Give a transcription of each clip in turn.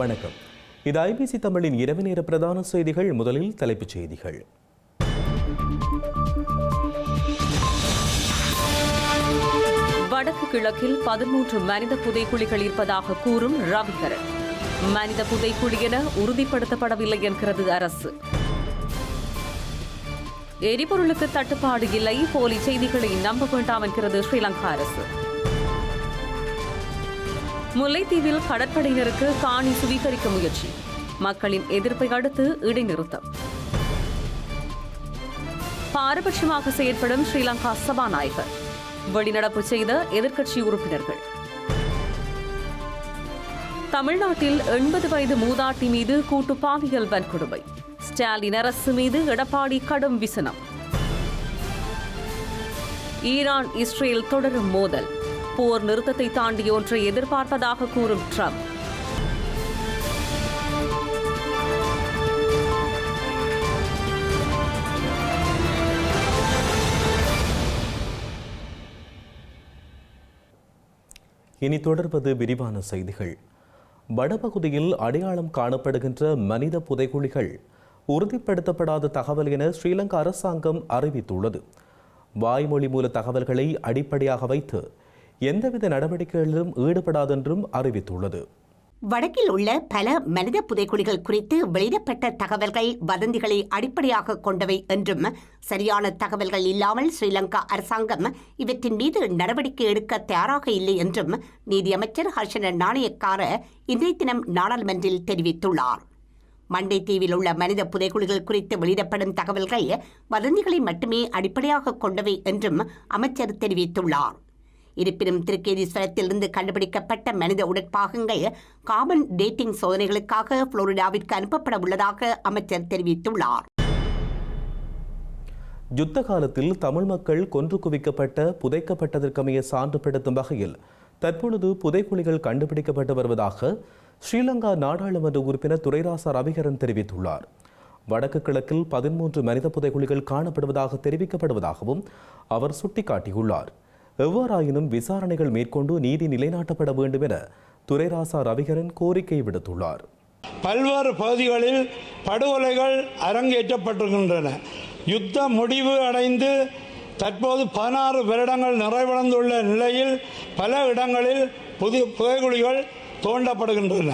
வணக்கம். இது ஐபிசி தமிழின் இரவு நேர பிரதான செய்திகள். முதலில் தலைப்புச் செய்திகள். வடக்கு கிழக்கில் பதிமூன்று மனித புதைக்குழிகள் இருப்பதாக கூறும் ரவிகரன். மனித புதைக்குழி என உறுதிப்படுத்தப்படவில்லை என்கிறது அரசு. எரிபொருளுக்கு தட்டுப்பாடு இல்லை போலி செய்திகளை நம்ப வேண்டாம் என்கிறது ஸ்ரீலங்கா அரசு. முல்லைத்தீவில் கடற்படையினருக்கு காணி சுவீகரிக்க முயற்சி. மக்களின் எதிர்ப்பை அடுத்து இடைநிறுத்தம். பாரபட்சமாக செயற்படும் ஸ்ரீலங்கா சபாநாயகர். வெளிநடப்பு செய்த எதிர்க்கட்சி உறுப்பினர்கள். தமிழ்நாட்டில் எண்பது வயது மூதாட்டி மீது கூட்டு பாலியல் வன்கொடுமை. ஸ்டாலின் அரசு மீது எடப்பாடி கடும் விசனம். ஈரான் இஸ்ரேல் தொடரும் மோதல். போர் நிறுத்தத்தை தாண்டி ஒன்றை எதிர்பார்ப்பதாக கூறும் ட்ரம்ப். இனி தொடர்வது விரிவான செய்திகள். வடபகுதியில் அடையாளம் காணப்படுகின்ற மனித புதைகுழிகள் உறுதிப்படுத்தப்படாத தகவல் என ஸ்ரீலங்கா அரசாங்கம் அறிவித்துள்ளது. வாய்மொழி மூல தகவல்களை அடிப்படையாக வைத்து எந்தவித நடவடிக்கைகளிலும் ஈடுபடாதென்றும் அறிவித்துள்ளது. வடக்கில் உள்ள பல மனித புதைக்குழிகள் குறித்து வெளியிடப்பட்ட தகவல்கள் வதந்திகளை அடிப்படையாக கொண்டவை என்றும் சரியான தகவல்கள் இல்லாமல் ஸ்ரீலங்கா அரசாங்கம் இவற்றின் மீது நடவடிக்கை எடுக்க தயாராக இல்லை என்றும் நீதியமைச்சர் ஹர்ஷன நாணயக்கார இன்றைய தினம் நாடாளுமன்றில் தெரிவித்துள்ளார். மண்டை தீவில் உள்ள மனித புதைக்குழிகள் குறித்து வெளியிடப்படும் தகவல்கள் வதந்திகளை மட்டுமே அடிப்படையாக கொண்டவை என்றும் அமைச்சர் தெரிவித்துள்ளார். இருப்பினும் திருக்கேதீஸ்வரத்திலிருந்து கண்டுபிடிக்கப்பட்ட மனித உடற்பாகங்கள் காமன் டேட்டிங் சோதனைகளுக்காக புளோரிடாவிற்கு அனுப்பப்பட உள்ளதாக அமைச்சர் தெரிவித்துள்ளார். யுத்த காலத்தில் தமிழ் மக்கள் கொன்று குவிக்கப்பட்ட புதைக்கப்பட்டதற்கமைய சான்றுபடுத்தும் வகையில் தற்பொழுது புதைக்குழிகள் கண்டுபிடிக்கப்பட்டு வருவதாக ஸ்ரீலங்கா நாடாளுமன்ற உறுப்பினர் துரைராசா ரவிகரன் தெரிவித்துள்ளார். வடக்கு கிழக்கில் பதிமூன்று மனித புதைக்குழிகள் காணப்படுவதாக தெரிவிக்கப்படுவதாகவும் அவர் சுட்டிக்காட்டியுள்ளார். எவ்வாறாயினும் விசாரணைகள் மேற்கொண்டு நீதி நிலைநாட்டப்பட வேண்டும் என துரைராசா ரவிகரன் கோரிக்கை விடுத்துள்ளார். பல்வேறு பகுதிகளில் படுகொலைகள் அரங்கேற்றப்பட்டிருக்கின்றன. யுத்த முடிவு அடைந்து தற்போது பதினாறு வருடங்கள் நிறைவடைந்துள்ள நிலையில் பல இடங்களில் புதிய புதைகுழிகள் தோண்டப்படுகின்றன.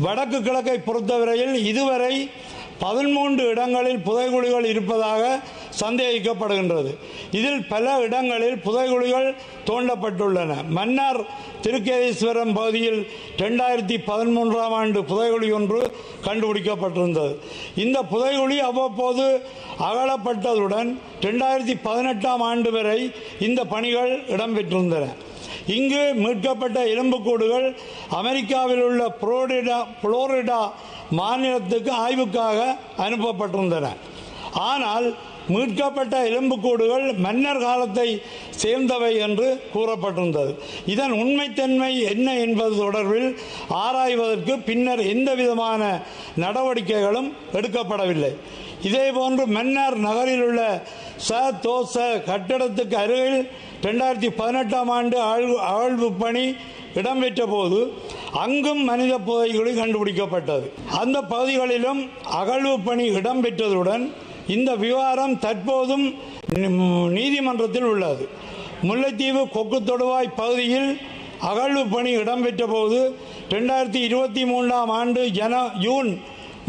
வடக்கு கிழக்கை பொறுத்தவரையில் இதுவரை பதிமூன்று இடங்களில் புதைகுழிகள் இருப்பதாக சந்தேகிக்கப்படுகின்றது. இதில் பல இடங்களில் புதைகுழிகள் தோண்டப்பட்டுள்ளன. மன்னார் திருக்கேதீஸ்வரம் பகுதியில் ரெண்டாயிரத்தி பதிமூன்றாம் ஆண்டு புதைகுழி ஒன்று கண்டுபிடிக்கப்பட்டிருந்தது. இந்த புதைகுழி அவ்வப்போது அகலப்பட்டதுடன் ரெண்டாயிரத்தி பதினெட்டாம் ஆண்டு வரை இந்த பணிகள் இடம்பெற்றிருந்தன. இங்கு மீட்கப்பட்ட எலும்புக்கூடுகள் அமெரிக்காவில் உள்ள புளோரிடா புளோரிடா மாநிலத்துக்கு ஆய்வுக்காக அனுப்பப்பட்டிருந்தன. ஆனால் மீட்கப்பட்ட எலும்புக்கூடுகள் மன்னர் காலத்தை சேர்ந்தவை என்று கூறப்பட்டிருந்தது. இதன் உண்மைத்தன்மை என்ன என்பது தொடர்பில் ஆராய்வதற்கு பின்னர் எந்த விதமான நடவடிக்கைகளும் எடுக்கப்படவில்லை. இதேபோன்று மன்னார் நகரில் உள்ள ச தோச கட்டிடத்துக்கு அருகில் ரெண்டாயிரத்தி பதினெட்டாம் ஆண்டு ஆழ்வு அகழ்வு பணி இடம்பெற்ற போது அங்கும் மனித புதைகுழி கண்டுபிடிக்கப்பட்டது. அந்த பகுதிகளிலும் அகழ்வு பணி இடம்பெற்றதுடன் இந்த விவகாரம் தற்போதும் நீதிமன்றத்தில் உள்ளது. முல்லைத்தீவு கொக்கு தொடுவாய் பகுதியில் அகழ்வு பணி இடம்பெற்ற போது ரெண்டாயிரத்தி இருபத்தி மூன்றாம் ஆண்டு ஜன ஜூன்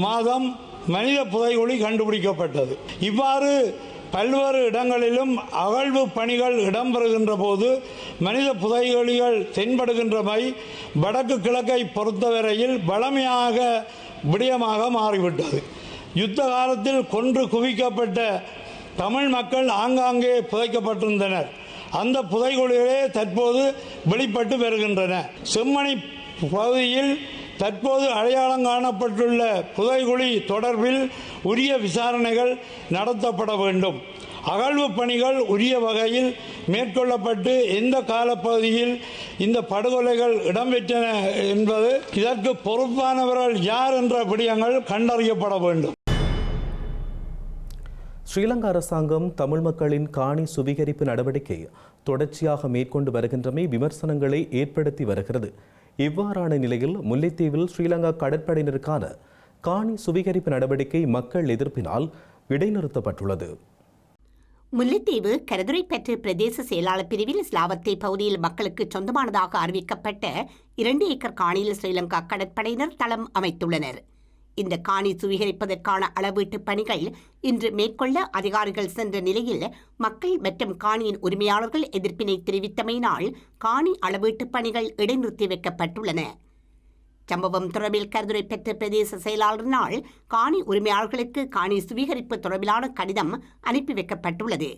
மாதம் மனித புதைகுழி கண்டுபிடிக்கப்பட்டது. இவ்வாறு பல்வேறு இடங்களிலும் அகழ்வு பணிகள் இடம்பெறுகின்ற போது மனித புதைகுழிகள் தென்படுகின்றமை வடக்கு கிழக்கை பொறுத்தவரையில் வழமையாக விடயமாக மாறிவிட்டது. யுத்த காலத்தில் கொன்று குவிக்கப்பட்ட தமிழ் மக்கள் ஆங்காங்கே புதைக்கப்பட்டிருந்தனர். அந்த புதைகுழிகளே தற்போது வெளிப்பட்டு வருகின்றன. செம்மணி பகுதியில் தற்போது அடையாளம் காணப்பட்டுள்ள புதைகுழி தொடர்பில் உரிய விசாரணைகள் நடத்தப்பட வேண்டும். அகழ்வு பணிகள் உரிய வகையில் மேற்கொள்ளப்பட்டு எந்த காலப்பகுதியில் இந்த படுகொலைகள் இடம்பெற்றன என்பது இதற்கு பொறுப்பானவர்கள் யார் என்ற விடயங்கள் கண்டறியப்பட வேண்டும். ஸ்ரீலங்கா அரசாங்கம் தமிழ் மக்களின் காணி சுவீகரிப்பு நடவடிக்கை தொடர்ச்சியாக மேற்கொண்டு வருகின்றமை விமர்சனங்களை ஏற்படுத்தி வருகிறது. இவ்வாறான நிலையில் முல்லைத்தீவில் ஸ்ரீலங்கா கடற்படையினருக்கான காணி சுவீகரிப்பு நடவடிக்கை மக்கள் எதிர்ப்பினால் இடைநிறுத்தப்பட்டுள்ளது. முல்லைத்தீவு கரதுரைப்பற்று பிரதேச செயலாளர் பிரிவில் இஸ்லாவத்தை பகுதியில் மக்களுக்கு சொந்தமானதாக அறிவிக்கப்பட்ட இரண்டு ஏக்கர் காணியில் ஸ்ரீலங்கா கடற்படையினர் தளம் அமைத்துள்ளனர். இந்த காணி சுவீகரிப்பதற்கான அளவீட்டு பணிகள் இன்று மேற்கொள்ள அதிகாரிகள் சென்ற நிலையில் மக்கள் மற்றும் காணியின் உரிமையாளர்கள் எதிர்ப்பினை தெரிவித்தமையினால் காணி அளவீட்டு பணிகள் இடைநிறுத்தி வைக்கப்பட்டுள்ளன. சம்பவம் தொடர்பில் கருதுரை பெற்ற பிரதேச செயலாளரினால் காணி உரிமையாளர்களுக்கு காணி சுவீகரிப்பு தொடர்பிலான கடிதம் அனுப்பி வைக்கப்பட்டுள்ளது.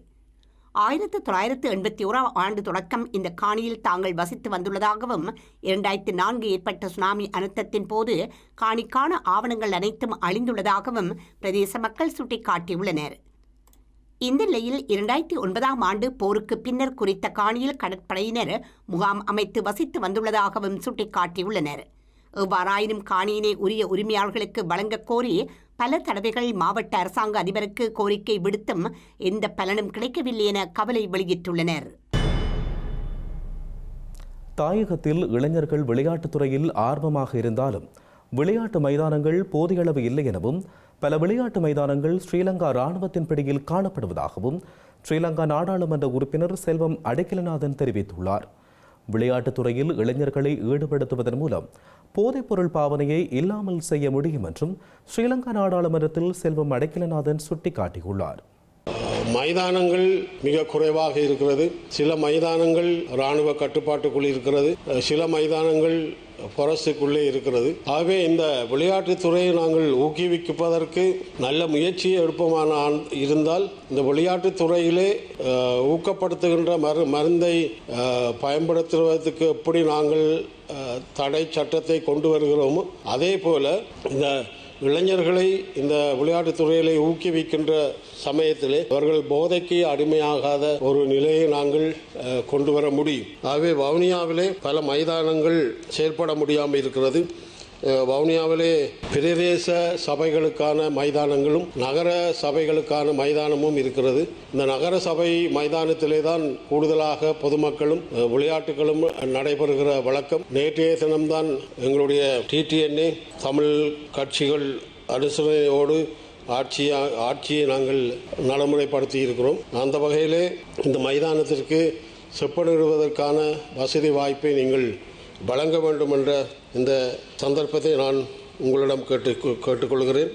ஆயிரத்து தொள்ளாயிரத்து எண்பத்தி ஓராம் ஆண்டு தொடக்கம் இந்த காணியில் தாங்கள் வசித்து வந்துள்ளதாகவும் இரண்டாயிரத்து நான்கு ஏற்பட்ட சுனாமி அனர்த்தத்தின் போது காணிக்கான ஆவணங்கள் அனைத்தும் அழிந்துள்ளதாகவும் பிரதேச மக்கள் சுட்டிக்காட்டியுள்ளனர். இந்த நிலையில் இரண்டாயிரத்தி ஒன்பதாம் ஆண்டு போருக்கு பின்னர் குறித்த காணியில் கடற்படையினர் முகாம் அமைத்து வசித்து வந்துள்ளதாகவும் சுட்டிக்காட்டியுள்ளனர். எவ்வாறாயினும் காணியினை உரிய உரிமையாளர்களுக்கு வழங்கக் கோரி பல தடவைகள் மாவட்ட அரசாங்க அதிபருக்கு கோரிக்கை விடுத்தும் எந்த பலனும் கிடைக்கவில்லை என கவலை வெளியிட்டுள்ளனர். தாயகத்தில் இளைஞர்கள் விளையாட்டுத் துறையில் ஆர்வமாக இருந்தாலும் விளையாட்டு மைதானங்கள் போதிய அளவு இல்லை எனவும் பல விளையாட்டு மைதானங்கள் ஸ்ரீலங்கா இராணுவத்தின் பிடியில் காணப்படுவதாகவும் ஸ்ரீலங்கா நாடாளுமன்ற உறுப்பினர் செல்வம் அடைக்கலநாதன் தெரிவித்துள்ளார். விளையாட்டுத் துறையில் இளைஞர்களை ஈடுபடுத்துவதன் மூலம் போதைப்பொருள் பாவனையை இல்லாமல் செய்ய முடியும் என்றும் ஸ்ரீலங்கா நாடாளுமன்றத்தில் செல்வம் அடைக்கலநாதன் சுட்டிக்காட்டியுள்ளார். மைதானங்கள் மிக குறைவாக இருக்கிறது. சில மைதானங்கள் இராணுவ கட்டுப்பாட்டுக்குள் இருக்கிறது. சில மைதானங்கள் ஃபாரஸ்டுக்குள்ளே இருக்கிறது. ஆகவே இந்த விளையாட்டுத்துறையை நாங்கள் ஊக்குவிப்பதற்கு நல்ல முயற்சியை எடுப்போமான இருந்தால் இந்த விளையாட்டுத்துறையிலே ஊக்கப்படுத்துகின்ற மரு மருந்தை பயன்படுத்துவதற்கு எப்படி நாங்கள் தடை சட்டத்தை கொண்டு வருகிறோமோ அதே போல இந்த இளைஞர்களை இந்த விளையாட்டுத் துறையிலே ஊக்குவிக்கின்ற சமயத்திலே அவர்கள் போதைக்கு அடிமையாகாத ஒரு நிலையை நாங்கள் கொண்டு வர முடியும். ஆகவே வவுனியாவிலே பல மைதானங்கள் செயற்பட முடியாமல் இருக்கிறது. வவுனியாவிலே பிரதேச சபைகளுக்கான மைதானங்களும் நகர சபைகளுக்கான மைதானமும் இருக்கிறது. இந்த நகர சபை மைதானத்திலே தான் கூடுதலாக பொதுமக்களும் விளையாட்டுகளும் நடைபெறுகிற வழக்கம். நேற்றைய தினம்தான் எங்களுடைய டிடிஎன்ஏ தமிழ் கட்சிகள் அனுசரணையோடு ஆட்சியா ஆட்சியை நாங்கள் நடைமுறைப்படுத்தி இருக்கிறோம். அந்த வகையிலே இந்த மைதானத்திற்கு செப்பனிடுவதற்கான வசதி வாய்ப்பை நீங்கள் வழங்க வேண்டும் என்ற இந்த சந்தர்ப்பத்தை நான் உங்களிடம் கேட்டு கேட்டுக்கொள்கிறேன்.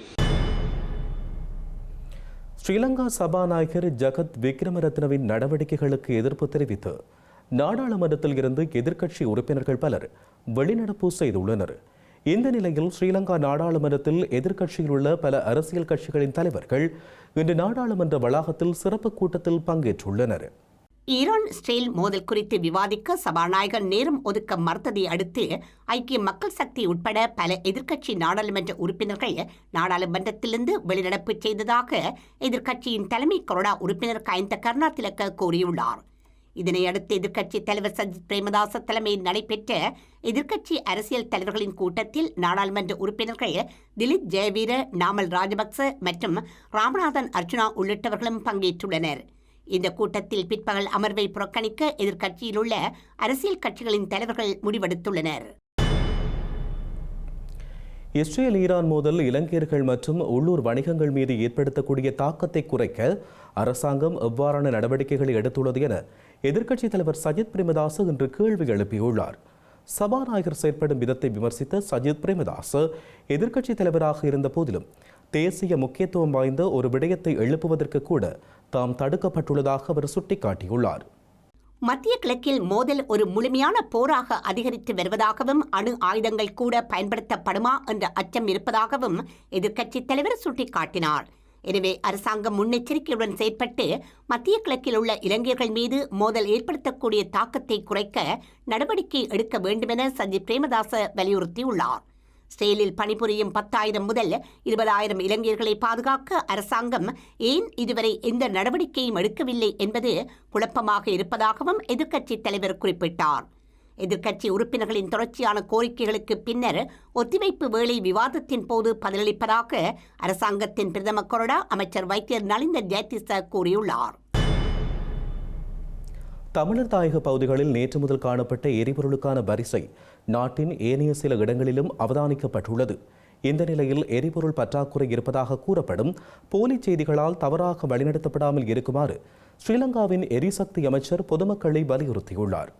ஸ்ரீலங்கா சபாநாயகர் ஜகத் விக்ரமரத்னவின் நடவடிக்கைகளுக்கு எதிர்ப்பு தெரிவித்து நாடாளுமன்றத்தில் இருந்து எதிர்க்கட்சி உறுப்பினர்கள் பலர் வெளிநடப்பு செய்துள்ளனர். இந்த நிலையில் ஸ்ரீலங்கா நாடாளுமன்றத்தில் எதிர்க்கட்சியில் உள்ள பல அரசியல் கட்சிகளின் தலைவர்கள் இன்று நாடாளுமன்ற வளாகத்தில் சிறப்பு கூட்டத்தில் பங்கேற்றுள்ளனர். ஈரான் இஸ்ரேல் மோதல் குறித்து விவாதிக்க சபாநாயகர் நேரம் ஒதுக்க மறுத்ததை அடுத்து ஐக்கிய மக்கள் சக்தி உட்பட பல எதிர்க்கட்சி நாடாளுமன்ற உறுப்பினர்கள் நாடாளுமன்றத்திலிருந்து வெளிநடப்பு செய்ததாக எதிர்க்கட்சியின் தலைமை கொரோனா உறுப்பினர் கயந்த கருணாதிலக்க கூறியுள்ளார். இதனையடுத்து எதிர்க்கட்சி தலைவர் சஜித் பிரேமதாச தலைமையில் நடைபெற்ற எதிர்க்கட்சி அரசியல் தலைவர்களின் கூட்டத்தில் நாடாளுமன்ற உறுப்பினர்கள் திலீப் ஜெயவீர நாமல் ராஜபக்ச மற்றும் ராமநாதன் அர்ஜுனா உள்ளிட்டவர்களும் பங்கேற்றுள்ளனர். இந்த கூட்டத்தில் பிற்பகல் அமர்வை புறக்கணிக்க எதிர்க்கட்சியில் உள்ள அரசியல் கட்சிகளின் தலைவர்கள் முடிவெடுத்துள்ளனர். இஸ்ரேல் ஈரான் மோதல் இலங்கையர்கள் மற்றும் உள்ளூர் வணிகங்கள் மீது ஏற்படுத்தக்கூடிய தாக்கத்தை குறைக்க அரசாங்கம் எவ்வாறான நடவடிக்கைகளை எடுத்துள்ளது என எதிர்க்கட்சித் தலைவர் சஜித் பிரேமதாசு இன்று கேள்வி எழுப்பியுள்ளார். சபாநாயகர் செயற்படும் விதத்தை விமர்சித்த சஜித் பிரேமதாஸ் எதிர்க்கட்சித் தலைவராக இருந்த போதிலும் தேசிய முக்கியத்துவம் வாய்ந்த ஒரு விடயத்தை எழுப்புவதற்கு கூட தாம் தடுக்கப்பட்டுள்ளதாக அவர் சுட்டிக்காட்டியுள்ளார். மத்திய கிழக்கில் மோதல் ஒரு முழுமையான போராக அதிகரித்து வருவதாகவும் அணு ஆயுதங்கள் கூட பயன்படுத்தப்படுமா என்ற அச்சம் இருப்பதாகவும் எதிர்க்கட்சித் தலைவர் சுட்டிக்காட்டினார். எனவே அரசாங்கம் முன்னெச்சரிக்கையுடன் செயற்பட்டு மத்திய கிழக்கில் உள்ள இளைஞர்கள் மீது மோதல் ஏற்படுத்தக்கூடிய தாக்கத்தை குறைக்க நடவடிக்கை எடுக்க வேண்டுமென சஞ்சீப் பிரேமதாச வலியுறுத்தியுள்ளார். செயலில் பணிபுரியும் பத்தாயிரம் முதல் இருபதாயிரம் இளைஞர்களை பாதுகாக்க அரசாங்கம் ஏன் இதுவரை எந்த நடவடிக்கையும் எடுக்கவில்லை என்பது குழப்பமாக இருப்பதாகவும் எதிர்க்கட்சித் தலைவர் குறிப்பிட்டார். எதிர்க்கட்சி உறுப்பினர்களின் தொடர்ச்சியான கோரிக்கைகளுக்கு பின்னர் ஒத்திவைப்பு வேலை விவாதத்தின் போது பதிலளிப்பதாக அரசாங்கத்தின் பிரதம கொறடா அமைச்சர் வைத்தியர் நலிந்த ஜெயதிச கூறியுள்ளார். தமிழர் தாயக பகுதிகளில் நேற்று முதல் காணப்பட்ட எரிபொருளுக்கான வரிசை நாட்டின் ஏனைய சில இடங்களிலும் அவதானிக்கப்பட்டுள்ளது. இந்த நிலையில் எரிபொருள் பற்றாக்குறை இருப்பதாக கூறப்படும் போலி செய்திகளால் தவறாக வழிநடத்தப்படாமல் இருக்குமாறு ஸ்ரீலங்காவின் எரிசக்தி அமைச்சர் பொதுமக்களை வலியுறுத்தியுள்ளார்.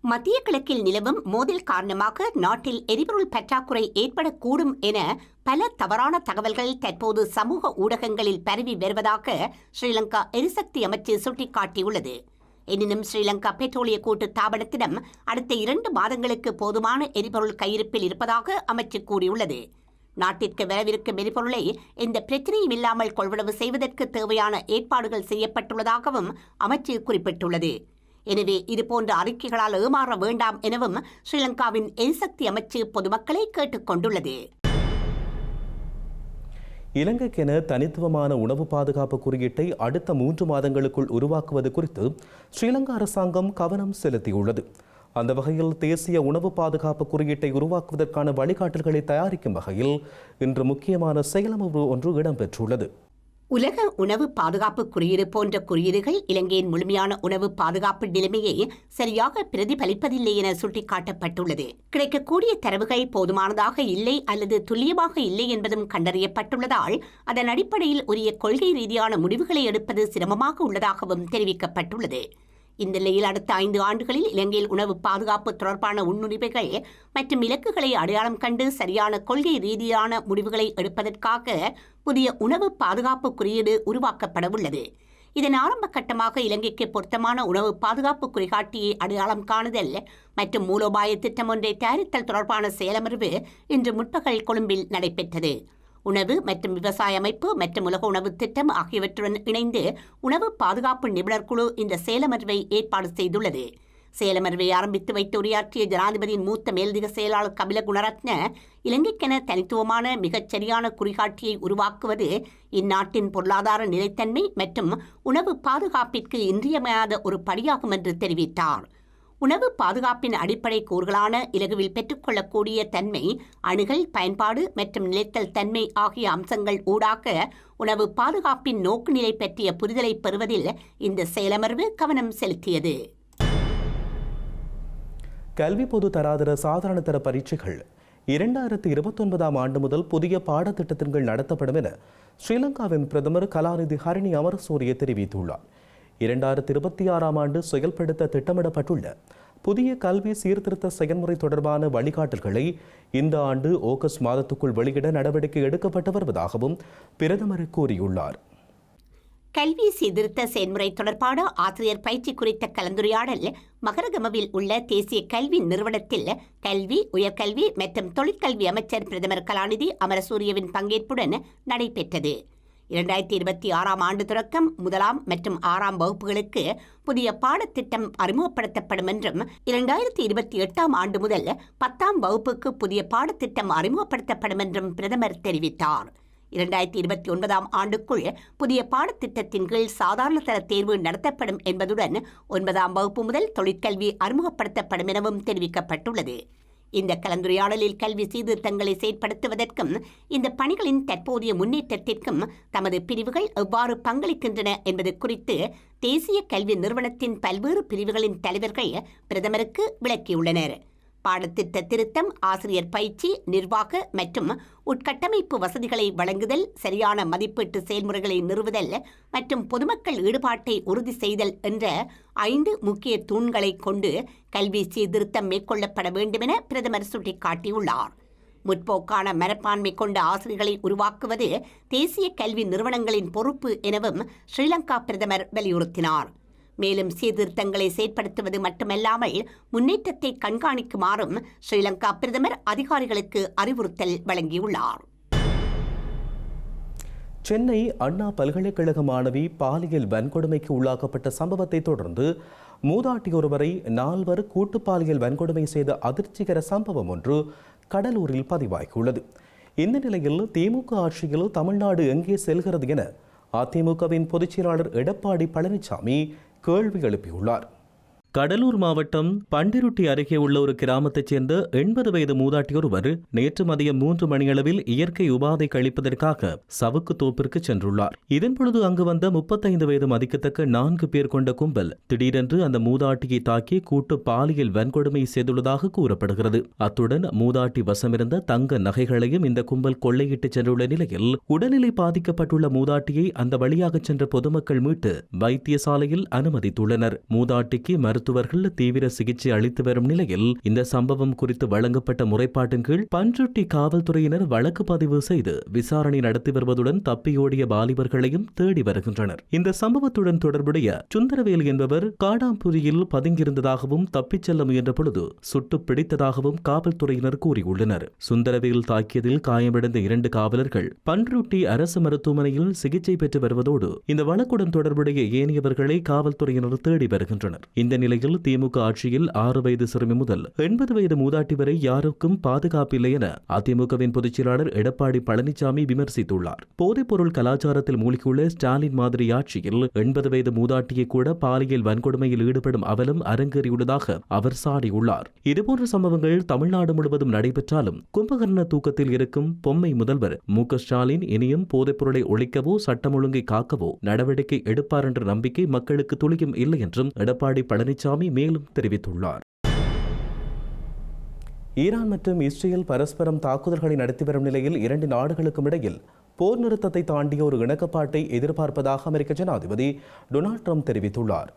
மத்திய கிழக்கில் நிலவும் மோதல் காரணமாக நாட்டில் எரிபொருள் பற்றாக்குறை ஏற்படக்கூடும் என பல தவறான தகவல்கள் தற்போது சமூக ஊடகங்களில் பரவி வருவதாக ஸ்ரீலங்கா எரிசக்தி அமைச்சர் சுட்டிக்காட்டியுள்ளது. எனினும் ஸ்ரீலங்கா பெட்ரோலிய கூட்டு தாபனத்திடம் அடுத்த இரண்டு மாதங்களுக்கு போதுமான எரிபொருள் கையிருப்பில் இருப்பதாக அமைச்சு கூறியுள்ளது. நாட்டிற்கு வரவிருக்கும் எரிபொருளை எந்த பிரச்சனையும் இல்லாமல் கொள்வனவு செய்வதற்கு தேவையான ஏற்பாடுகள் செய்யப்பட்டுள்ளதாகவும் அமைச்சு குறிப்பிட்டுள்ளது. எனவே இதுபோன்ற அறிக்கைகளால் ஏமாற வேண்டாம் எனவும் ஸ்ரீலங்காவின் எரிசக்தி அமைச்சு பொதுமக்களை கேட்டுக் கொண்டுள்ளது. இலங்கைக்கென தனித்துவமான உணவு பாதுகாப்பு குறியீட்டை அடுத்த மூன்று மாதங்களுக்குள் உருவாக்குவது குறித்து ஸ்ரீலங்கா அரசாங்கம் கவனம் செலுத்தியுள்ளது. அந்த வகையில் தேசிய உணவு பாதுகாப்பு குறியீட்டை உருவாக்குவதற்கான வழிகாட்டல்களை தயாரிக்கும் வகையில் இன்று முக்கியமான செயலமர்வு ஒன்று இடம்பெற்றுள்ளது. உலக உணவு பாதுகாப்பு குறியீடு போன்ற குறியீடுகள் இலங்கையின் முழுமையான உணவு பாதுகாப்பு நிலைமையை சரியாக பிரதிபலிப்பதில்லை என சுட்டிக்காட்டப்பட்டுள்ளது. கிடைக்கக்கூடிய தரவுகள் போதுமானதாக இல்லை அல்லது துல்லியமாக இல்லை என்பதும் கண்டறியப்பட்டுள்ளதால் அதன் அடிப்படையில் உரிய கொள்கை ரீதியான முடிவுகளை எடுப்பது சிரமமாக உள்ளதாகவும் தெரிவிக்கப்பட்டுள்ளது. இந்த நிலையில் அடுத்த ஐந்து ஆண்டுகளில் இலங்கையில் உணவு பாதுகாப்பு தொடர்பான முன்னுரிமைகள் மற்றும் இலக்குகளை அடையாளம் கண்டு சரியான கொள்கை ரீதியான முடிவுகளை எடுப்பதற்காக புதிய உணவு பாதுகாப்பு குறியீடு உருவாக்கப்படவுள்ளது. இதன் ஆரம்ப கட்டமாக இலங்கைக்கு பொருத்தமான உணவு பாதுகாப்பு குறிகாட்டியை அடையாளம் காணுதல் மற்றும் மூலோபாய திட்டம் ஒன்றை தயாரித்தல் தொடர்பான செயலமர்வு இன்று முற்பகல் கொழும்பில் நடைபெற்றது. உணவு மற்றும் விவசாய அமைப்பு மற்றும் உலக உணவு திட்டம் ஆகியவற்றுடன் இணைந்து உணவு பாதுகாப்பு நிபுணர் குழு இந்த சேலமர்வை ஏற்பாடு செய்துள்ளது. சேலமர்வை ஆரம்பித்து வைத்து உரையாற்றிய ஜனாதிபதியின் மூத்த மேலதிக செயலாளர் கபில குணரத்ன இலங்கைக்கென தனித்துவமான மிகச் சரியான குறிகாட்டியை உருவாக்குவது இந்நாட்டின் பொருளாதார நிலைத்தன்மை மற்றும் உணவு பாதுகாப்பிற்கு இன்றியமையாத ஒரு படியாகும் என்று தெரிவித்தார். உணவு பாதுகாப்பின் அடிப்படை கூறுகளான இலகுவில் பெற்றுக்கொள்ளக்கூடிய தன்மை அணுகல் பயன்பாடு மற்றும் நிலைத்தல் தன்மை ஆகிய அம்சங்கள் ஊடாக உணவு பாதுகாப்பின் நோக்குநிலை பற்றிய புரிதலை பெறுவதில் இந்த செயலமர்வு கவனம் செலுத்தியது. கல்வி பொது தராதர சாதாரணதர பரீட்சைகள் இரண்டாயிரத்தி இருபத்தொன்பதாம் ஆண்டு முதல் புதிய பாடத்திட்டத்தின் கீழ் நடத்தப்படும் என ஸ்ரீலங்காவின் பிரதமர் கலாநிதி ஹரிணி அமரசூரிய தெரிவித்துள்ளார். இரண்டாயிரத்தி இருபத்தி ஆறாம் ஆண்டு செயல்படுத்த திட்டமிடப்பட்டுள்ள புதிய கல்வி சீர்திருத்த செயல்முறை தொடர்பான வழிகாட்டல்களை இந்த ஆண்டு ஆகஸ்ட் மாதத்துக்குள் வெளியிட நடவடிக்கை எடுக்கப்பட்டு வருவதாகவும் பிரதமர் கூறியுள்ளார். கல்வி சீர்திருத்த செயல்முறை தொடர்பான ஆசிரியர் பயிற்சி குறித்த கலந்துரையாடல் மகரகமவில் உள்ள தேசிய கல்வி நிறுவனத்தில் கல்வி உயர்கல்வி மற்றும் தொழிற்கல்வி அமைச்சர் பிரதமர் கலாநிதி அமரசூரியவின் பங்கேற்புடன் நடைபெற்றது. இரண்டாயிரத்தி இருபத்தி ஆறாம் ஆண்டு தொடக்கம் முதலாம் மற்றும் ஆறாம் வகுப்புகளுக்கு புதிய பாடத்திட்டம் அறிமுகப்படுத்தப்படும் என்றும் இரண்டாயிரத்தி இருபத்தி எட்டாம் ஆண்டு முதல் பத்தாம் வகுப்புக்கு புதிய பாடத்திட்டம் அறிமுகப்படுத்தப்படும் என்றும் பிரதமர் தெரிவித்தார். இரண்டாயிரத்தி இருபத்தி ஒன்பதாம் ஆண்டுக்குள் புதிய பாடத்திட்டத்தின் கீழ் சாதாரண தர தேர்வு நடத்தப்படும் என்பதுடன் ஒன்பதாம் வகுப்பு முதல் தொழிற்கல்வி அறிமுகப்படுத்தப்படும் எனவும் தெரிவிக்கப்பட்டுள்ளது. இந்த கலந்துரையாடலில் கல்வி சீர்திருத்தங்களை செயற்படுத்துவதற்கும் இந்த பணிகளின் தற்போதைய முன்னேற்றத்திற்கும் தமது பிரிவுகள் எவ்வாறு பங்களிக்கின்றன என்பது குறித்து தேசிய கல்வி நிறுவனத்தின் பல்வேறு பிரிவுகளின் தலைவர்கள் பிரதமருக்கு விளக்கியுள்ளனர். பாடத்திட்ட திருத்தம் ஆசிரியர் பயிற்சி நிர்வாக மற்றும் உட்கட்டமைப்பு வசதிகளை வழங்குதல் சரியான மதிப்பீட்டு செயல்முறைகளை நிறுவுதல் மற்றும் பொதுமக்கள் ஈடுபாட்டை உறுதி செய்தல் என்ற ஐந்து முக்கிய தூண்களை கொண்டு கல்வி சீர்திருத்தம் மேற்கொள்ளப்பட வேண்டுமென பிரதமர் சுட்டிக்காட்டியுள்ளார். முற்போக்கான மனப்பான்மை கொண்ட ஆசிரியர்களை உருவாக்குவது தேசிய கல்வி நிறுவனங்களின் பொறுப்பு எனவும் ஸ்ரீலங்கா பிரதமர் வலியுறுத்தினார். மேலும் சீர்திருத்தங்களை செயற்படுத்துவது மட்டுமல்லாமல் முன்னேற்றத்தை கண்காணிக்குமாறும் ஸ்ரீலங்கா பிரதமர் அதிகாரிகளுக்கு அறிவுறுத்தல் வழங்கியுள்ளார். சென்னை அண்ணா பல்கலைக்கழக மாணவி பாலியல் வன்கொடுமைக்கு உள்ளாக்கப்பட்ட சம்பவத்தை தொடர்ந்து மூதாட்டி ஒருவரை நால்வர் கூட்டு பாலியல் வன்கொடுமை செய்த அதிர்ச்சிகர சம்பவம் ஒன்று கடலூரில் பதிவாகியுள்ளது. இந்த நிலையில் திமுக ஆட்சியில் தமிழ்நாடு எங்கே செல்கிறது என அதிமுகவின் பொதுச்செயலாளர் எடப்பாடி பழனிசாமி கேள்வி எழுப்பியுள்ளார். கடலூர் மாவட்டம் பண்டிருட்டி அருகே உள்ள ஒரு கிராமத்தைச் சேர்ந்த எண்பது வயது மூதாட்டி ஒருவர் நேற்று மதியம் மூன்று மணியளவில் இயற்கை உபாதை கழிப்பதற்காக சவுக்கு தோப்பிற்கு சென்றுள்ளார். இதன்பொழுது அங்கு வந்த முப்பத்தைந்து வயது மதிக்கத்தக்க நான்கு பேர் கொண்ட கும்பல் திடீரென்று அந்த மூதாட்டியை தாக்கி கூட்டு பாலியல் வன்கொடுமை செய்துள்ளதாக கூறப்படுகிறது. அத்துடன் மூதாட்டி வசமிருந்த தங்க நகைகளையும் இந்த கும்பல் கொள்ளையிட்டு சென்றுள்ள நிலையில் உடல்நிலை பாதிக்கப்பட்டுள்ள மூதாட்டியை அந்த வழியாக சென்ற பொதுமக்கள் மீட்டு வைத்தியசாலையில் அனுமதித்துள்ளனர். மூதாட்டிக்கு மருத்துவர்கள் தீவிர சிகிச்சை அளித்து வரும் நிலையில் இந்த சம்பவம் குறித்து வழங்கப்பட்ட முறைப்பாட்டின் கீழ் பன்ருட்டி காவல்துறையினர் வழக்கு பதிவு செய்து விசாரணை நடத்தி வருவதுடன் தப்பியோடிய வாலிபர்களையும் தேடி வருகின்றனர். இந்த சம்பவத்துடன் தொடர்புடைய சுந்தரவேல் என்பவர் காடாம்புரியில் பதுங்கியிருந்ததாகவும் தப்பிச் செல்ல முயன்ற பொழுது சுட்டு பிடித்ததாகவும் காவல்துறையினர் கூறியுள்ளனர். சுந்தரவேல் தாக்கியதில் காயமடைந்த இரண்டு காவலர்கள் பன்ருட்டி அரசு மருத்துவமனையில் சிகிச்சை பெற்று வருவதோடு இந்த வழக்குடன் தொடர்புடைய ஏனையவர்களை காவல்துறையினர் தேடி வருகின்றனர். இந்த நிலை நிலையில் திமுக ஆட்சியில் ஆறு வயது சிறுமி முதல் எண்பது வயது மூதாட்டி வரை யாருக்கும் பாதுகாப்பில்லை என அதிமுகவின் பொதுச் செயலாளர் எடப்பாடி பழனிசாமி விமர்சித்துள்ளார். போதைப்பொருள் கலாச்சாரத்தில் மூழ்கியுள்ள ஸ்டாலின் மாதிரி ஆட்சியில் எண்பது வயது மூதாட்டியை கூட பாலியல் வன்கொடுமையில் ஈடுபடும் அவலம் அரங்கேறியுள்ளதாக அவர் சாடியுள்ளார். இதுபோன்ற சம்பவங்கள் தமிழ்நாடு முழுவதும் நடைபெற்றாலும் கும்பகர்ண தூக்கத்தில் இருக்கும் பொம்மை முதல்வர் மு ஸ்டாலின் இனியும் போதைப்பொருளை ஒழிக்கவோ சட்டம் ஒழுங்கை காக்கவோ நடவடிக்கை எடுப்பார் என்ற நம்பிக்கை மக்களுக்கு துளியும் இல்லை என்றும் எடப்பாடி பழனிசாமி மேலும் தெரிவித்துள்ளார். ஈரான் மற்றும் இஸ்ரேல் பரஸ்பரம் தாக்குதல்களை நடத்தி வரும் நிலையில் இரண்டு நாடுகளுக்கும் இடையில் போர் நிறுத்தத்தை தாண்டிய ஒரு இணக்கப்பாட்டை எதிர்பார்ப்பதாக அமெரிக்க ஜனாதிபதி டொனால்ட் ட்ரம்ப் தெரிவித்துள்ளார்.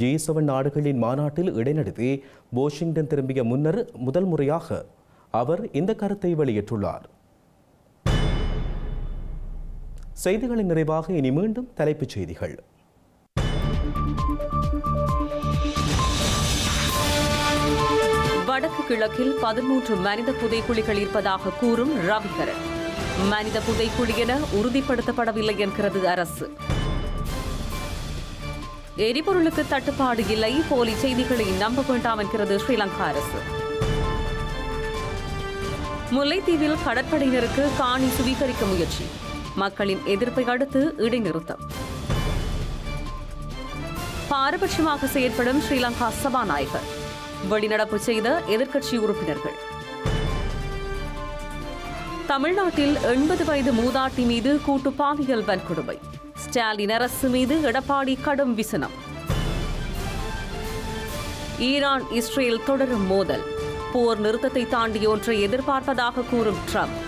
ஜி செவன் நாடுகளின் மாநாட்டில் இடைநடத்தி வாஷிங்டன் திரும்பிய முன்னர் முதல் முறையாக அவர் இந்த கருத்தை வெளியிட்டுள்ளார். செய்திகளின் நிறைவாக இனி மீண்டும் தலைப்புச் செய்திகள். வடக்கு கிழக்கில் பதிமூன்று மனித புதைக்குழிகள் இருப்பதாக கூறும் ரவிகரன். மனித புதைக்குழி என உறுதிப்படுத்தப்படவில்லை என்கிறது அரசு. எரிபொருளுக்கு தட்டுப்பாடு இல்லை போலி செய்திகளை நம்ப வேண்டாம் என்கிறது ஸ்ரீலங்கா அரசு. முல்லைத்தீவில் கடற்படையினருக்கு காணி சுவீகரிக்க முயற்சி. மக்களின் எதிர்ப்பை அடுத்து இடைநிறுத்தம். பாரபட்சமாக செயற்படும் ஸ்ரீலங்கா சபாநாயகர். வெளிநடப்பு செய்த எதிர்க்கட்சி உறுப்பினர்கள். தமிழ்நாட்டில் எண்பது வயது மூதாட்டி மீது கூட்டு பாலியல் வன்கொடுமை. ஸ்டாலின் அரசு மீது எடப்பாடி கடும் விசனம். ஈரான் இஸ்ரேல் தொடரும் மோதல். போர் நிறுத்தத்தை தாண்டி ஒன்றை எதிர்பார்ப்பதாக கூறும் ட்ரம்ப்.